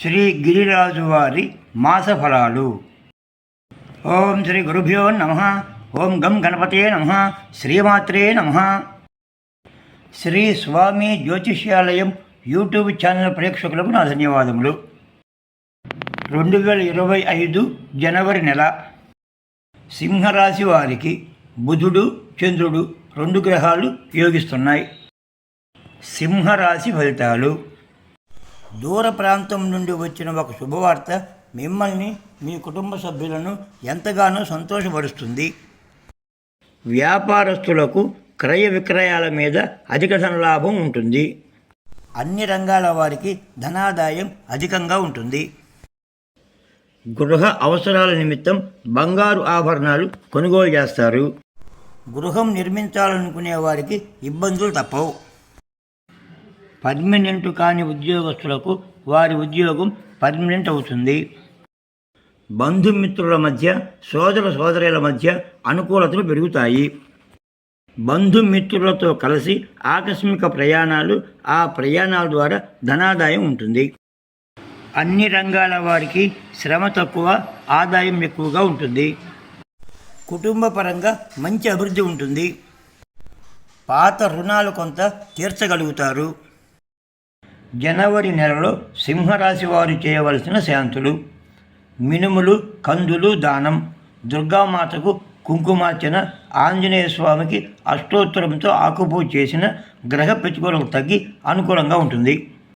శ్రీ గిరిరాజు వారి మాసఫలాలు. ఓం శ్రీ గురుభ్యో నమ. ఓం గం గణపతే నమ. శ్రీమాత్రే నమ. శ్రీ స్వామి జ్యోతిష్యాలయం యూట్యూబ్ ఛానల్ ప్రేక్షకులకు నా ధన్యవాదములు. రెండు వేల ఇరవై ఐదు జనవరి నెల సింహరాశి వారికి బుధుడు చంద్రుడు రెండు గ్రహాలు యోగిస్తున్నాయి. సింహరాశి ఫలితాలు. దూర ప్రాంతం నుండి వచ్చిన ఒక శుభవార్త మిమ్మల్ని మీ కుటుంబ సభ్యులను ఎంతగానో సంతోషపరుస్తుంది. వ్యాపారస్తులకు క్రయ విక్రయాల మీద అధిక ధనలాభం ఉంటుంది. అన్ని రంగాల వారికి ధనాదాయం అధికంగా ఉంటుంది. గృహ అవసరాల నిమిత్తం బంగారు ఆభరణాలు కొనుగోలు చేస్తారు. గృహం నిర్మించాలనుకునే వారికి ఇబ్బందులు తప్పవు. పర్మనెంట్ కాని ఉద్యోగస్తులకు వారి ఉద్యోగం పర్మనెంట్ అవుతుంది. బంధుమిత్రుల మధ్య సోదర సోదరుల మధ్య అనుకూలతలు పెరుగుతాయి. బంధుమిత్రులతో కలిసి ఆకస్మిక ప్రయాణాలు ఆ ప్రయాణాల ద్వారా ధనాదాయం ఉంటుంది. అన్ని రంగాల వారికి శ్రమ తక్కువ ఆదాయం ఎక్కువగా ఉంటుంది. కుటుంబ పరంగా మంచి అభివృద్ధి ఉంటుంది. పాత రుణాలు కొంత తీర్చగలుగుతారు. జనవరి నెలలో సింహరాశి వారు చేయవలసిన శాంతులు మినుములు కందులు దానం దుర్గామాతకు కుంకుమార్చన ఆంజనేయ స్వామికి అష్టోత్తరంతో ఆకుపూజ చేసిన గ్రహ ప్రతికూలం తగ్గి అనుకూలంగా ఉంటుంది.